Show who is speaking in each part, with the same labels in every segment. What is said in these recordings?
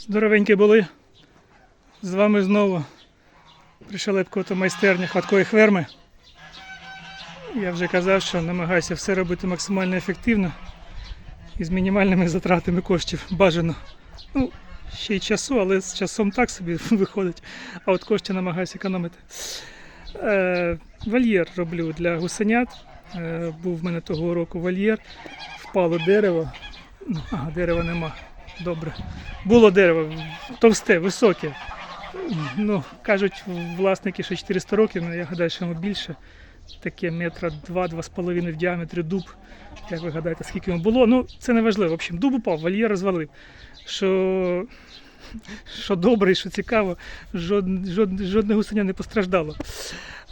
Speaker 1: Здоровенькі були. З вами знову пришелепкувати майстерня хваткої ферми. Я вже казав, що намагаюся все робити максимально ефективно і з мінімальними затратами коштів бажано. Ну, ще й часу, але з часом так собі виходить, а от коштів намагаюся економити. Е, вольєр роблю для гусенят. Е, був в мене того року вольєр, впало дерево. Ну, Ага, дерева нема. Добре. Було дерево товсте, високе. Ну, кажуть власники, що 400 років, але я гадаю, що йому більше. Таке метра два-два з половиною в діаметрі дуб. Як ви гадаєте, скільки йому було? Ну, це не важливо. В общем, дуб упав, вольєр розвалив. Що, що добре і що цікаво, жод, жод, жодне гусеня не постраждало.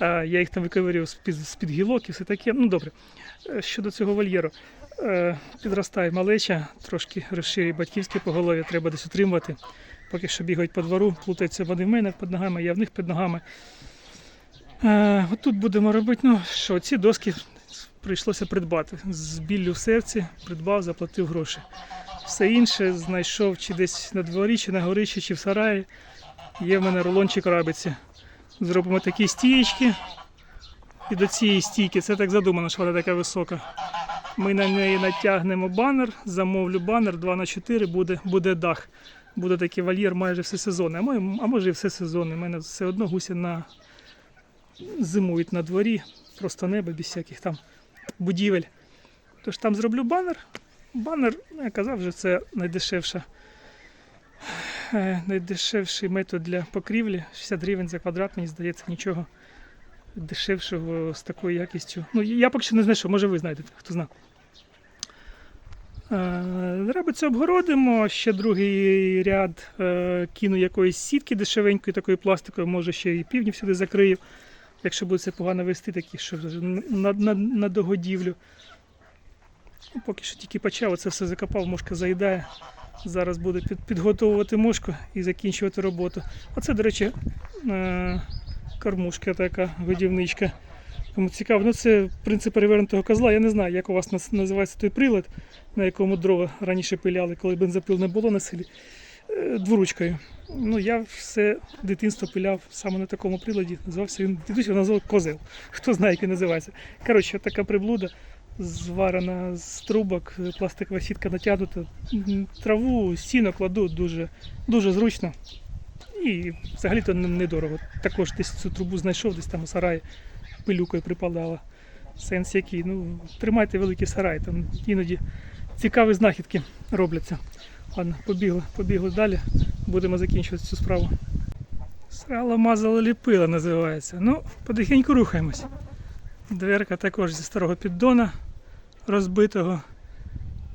Speaker 1: Я їх там виковирював з-під, гілок і все таке. Ну добре. Е, Щодо цього вольєру. Е, Підростає малеча, трошки розширює батьківське поголов'я, треба десь утримувати. Поки що бігають по двору, плутаються вони в мене під ногами, я в них під ногами. Е, от тут будемо робити, ну що, ці доски прийшлося придбати. З біллю в серці придбав, заплатив гроші. Все інше знайшов чи десь на дворі, чи на горищі, чи в сараї. Є в мене рулончик рабиці. Зробимо такі стієчки. І до цієї стійки, це так задумано, що вона така висока. Ми на неї натягнемо банер, замовлю банер 2 на 4 буде, буде дах. Буде такий вольєр майже все сезонне. А мо- а може і все сезонне. У мене все одно гусі на... зимують на дворі, просто небо без всяких там будівель. Тож там зроблю банер. Банер, ну, я казав, вже це найдешевша. е, Найдешевший метод для покрівлі. 60 гривень за квадрат, мені здається, нічого дешевшого з такою якістю. Ну, я поки що не знайшов, може ви знайдете, хто знає. Е, Рабицю обгородимо, ще другий ряд е, кину якоїсь сітки дешевенької, такої пластикової, може ще і півні сюди закрию, якщо буде це погано вести, такі, що на, на, на догодівлю. Ну, поки що тільки почав, це все закопав, мошка заїдає. Зараз буду під, підготовувати мошку і закінчувати роботу. Оце, до речі, е, кормушка така, годівничка. Кому цікаво, ну це принцип перевернутого козла. Я не знаю, як у вас називається той прилад, на якому дрова раніше пиляли, коли бензопил не було на селі. Е, Дворучкою. Ну, я все дитинство пиляв саме на такому приладі. Називався він дідусь його назвав козел. Хто знає, як називається. Коротше, така приблуда зварена з трубок, пластикова сітка натягнута. Траву, сіно кладу дуже, дуже зручно. І взагалі-то недорого. Також десь цю трубу знайшов, десь там у сараї пилюкою припадала. Сенс який. Ну, тримайте великий сарай, там іноді цікаві знахідки робляться. Ладно, побігли, побігли далі. Будемо закінчувати цю справу. Срало мазало ліпила називається. Ну, потихеньку рухаємось. Дверка також зі старого піддона розбитого.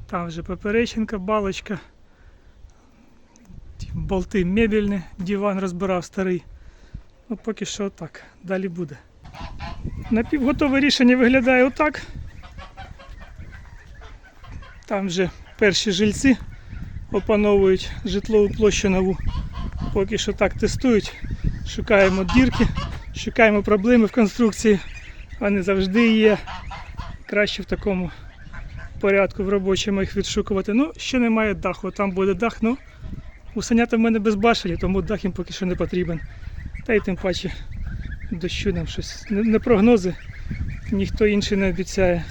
Speaker 1: Там вже поперечинка, балочка. Болти мебельні, диван розбирав старий. Ну, поки що так. Далі буде. Напівготове рішення виглядає отак. Там вже перші жильці опановують житлову площу нову. Поки що так тестують. Шукаємо дірки, шукаємо проблеми в конструкції. Вони завжди є. Краще в такому порядку в робочому їх відшукувати. Ну, ще немає даху, там буде дах. Ну, гусенята в мене безбашені, тому дах їм поки що не потрібен. Та й тим паче дощу нам щось. Не, прогнози, ніхто інший не обіцяє.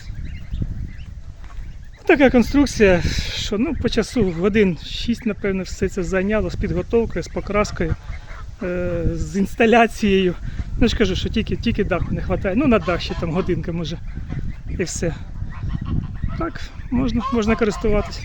Speaker 1: Така конструкція, що ну, по часу годин 6, напевно, все це зайняло з підготовкою, з покраскою, е, з інсталяцією. Ну ж кажу, що тільки, тільки даху не вистачає. Ну, на дах ще там годинка може. І все. Так, можна, можна користуватися.